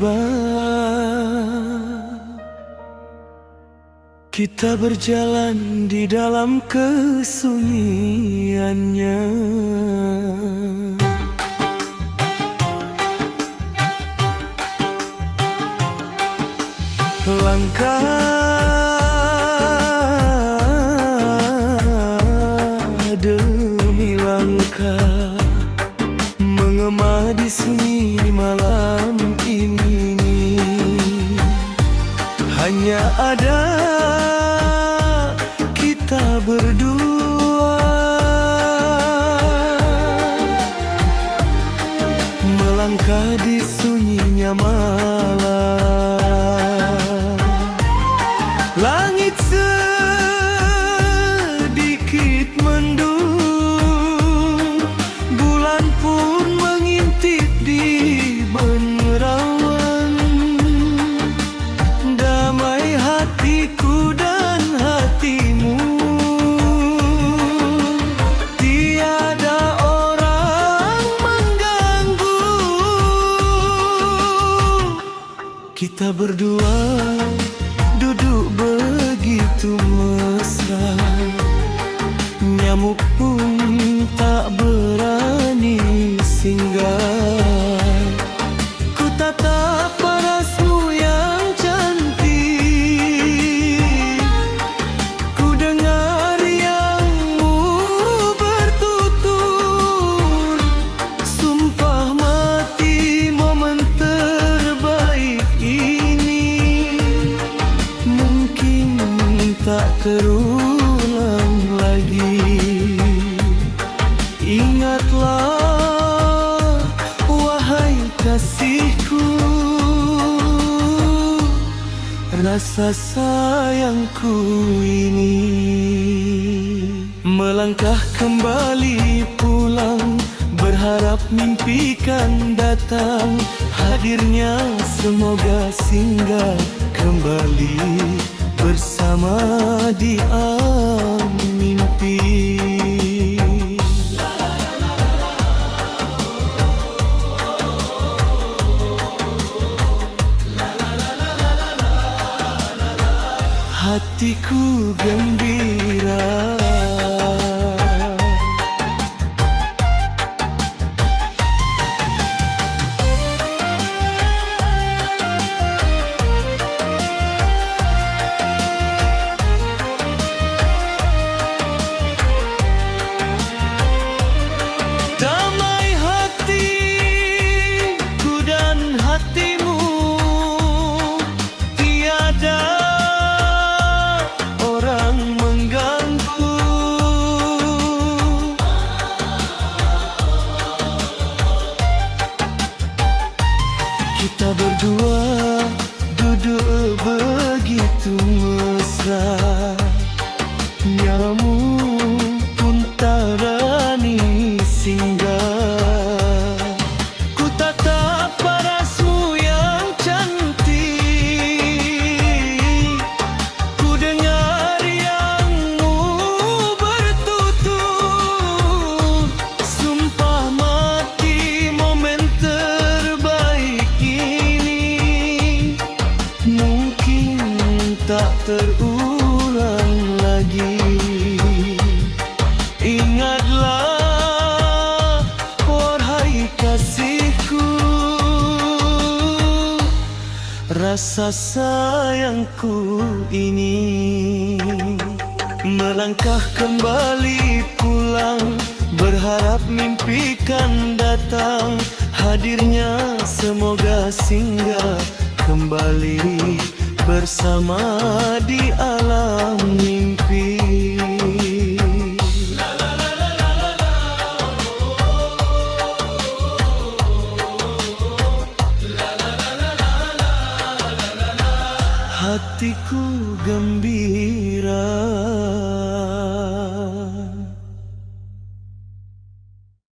tiba Kita berjalan di dalam kesunyiannya. Langkah Hanya ada kita berdua. Melangkah di sunyinya malam Kita berdua duduk begitu mesra. Nyamuk pun tak berani singgah Ingatlah wahai kasihku Rasa sayangku ini Melangkah kembali pulang Berharap mimpi kan datang. Hadirnya semoga singgah kembali Bersama di alam mimpi Hatiku terulang lagi. Ingatlah wahai kasihku. Rasa sayangku ini Melangkah kembali pulang. Berharap mimpi kan datang. Hadirnya semoga singgah kembali Bersama di alam mimpi. Hatiku gembira